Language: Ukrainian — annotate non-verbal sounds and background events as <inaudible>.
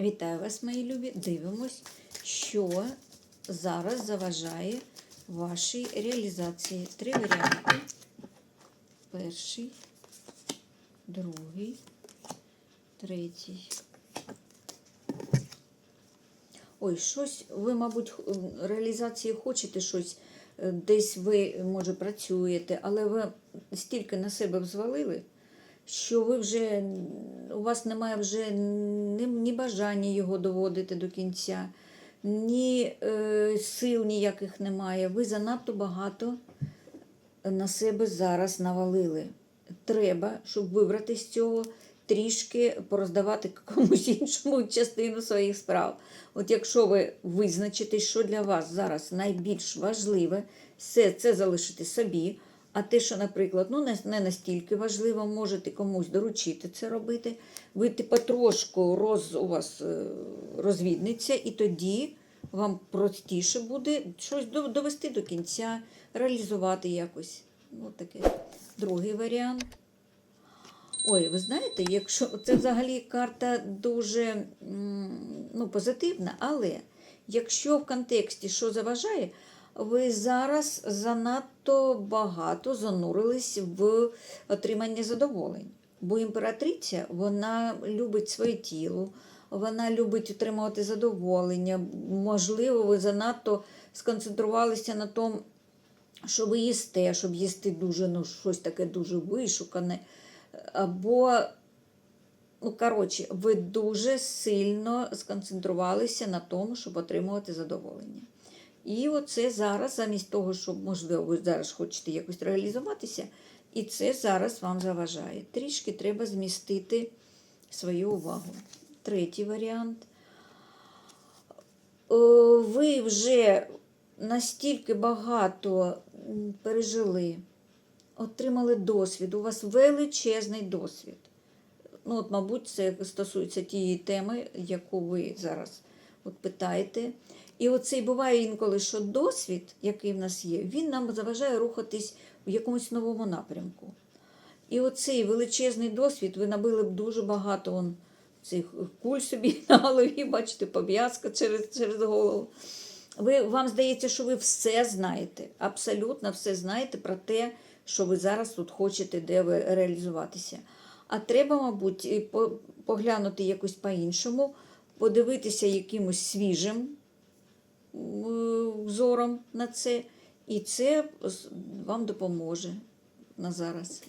Вітаю вас, мої любі. Дивимось, що зараз заважає вашій реалізації. Три варіанти. Перший, другий, третій. Ой, щось, ви, мабуть, реалізації хочете щось, е, десь ви, може, працюєте, але ви стільки на себе взвалили, що ви вже, у вас немає вже ні, ні бажання його доводити до кінця, ні е, сил ніяких немає. Ви занадто багато на себе зараз навалили. Треба, щоб вибрати з цього, трішки пороздавати комусь <laughs> іншому частину своїх справ. От якщо ви визначите, що для вас зараз найбільш важливе, все це залишити собі. А те, що, наприклад, ну не, настільки важливо, можете комусь доручити це робити, ви типу, трошку роз, у вас е, і тоді вам простіше буде щось довести до кінця, реалізувати якось. Ну, таке. Другий варіант. Ой, ви знаєте, якщо це взагалі карта дуже ну, позитивна, але якщо в контексті що заважає, ви зараз занадто багато занурились в отримання задоволень. Бо імператриця вона любить своє тіло, вона любить отримувати задоволення. Можливо, ви занадто сконцентрувалися на тому, що ви їсте, щоб їсти дуже ну, щось таке дуже вишукане. Або, ну, коротше, ви дуже сильно сконцентрувалися на тому, щоб отримувати задоволення. І оце зараз, замість того, щоб, можливо, ви зараз хочете якось реалізуватися, і це зараз вам заважає. Трішки треба змістити свою увагу. Третій варіант. Е, Ви вже настільки багато пережили, отримали досвід, у вас величезний досвід. Ну, от, мабуть, це стосується тієї теми, яку ви зараз от питаєте. І оцей буває інколи, що досвід, який в нас є, він нам заважає рухатись в якомусь новому напрямку. І оцей величезний досвід, ви набили б дуже багато он, цих куль собі <laughs> на голові, бачите, пов'язка через, через голову. Ви, вам здається, що ви все знаєте, абсолютно все знаєте про те, що ви зараз тут хочете, де ви реалізуватися. А треба, мабуть, поглянути якось по-іншому, подивитися якимось свіжим взором на це, і це вам допоможе на зараз.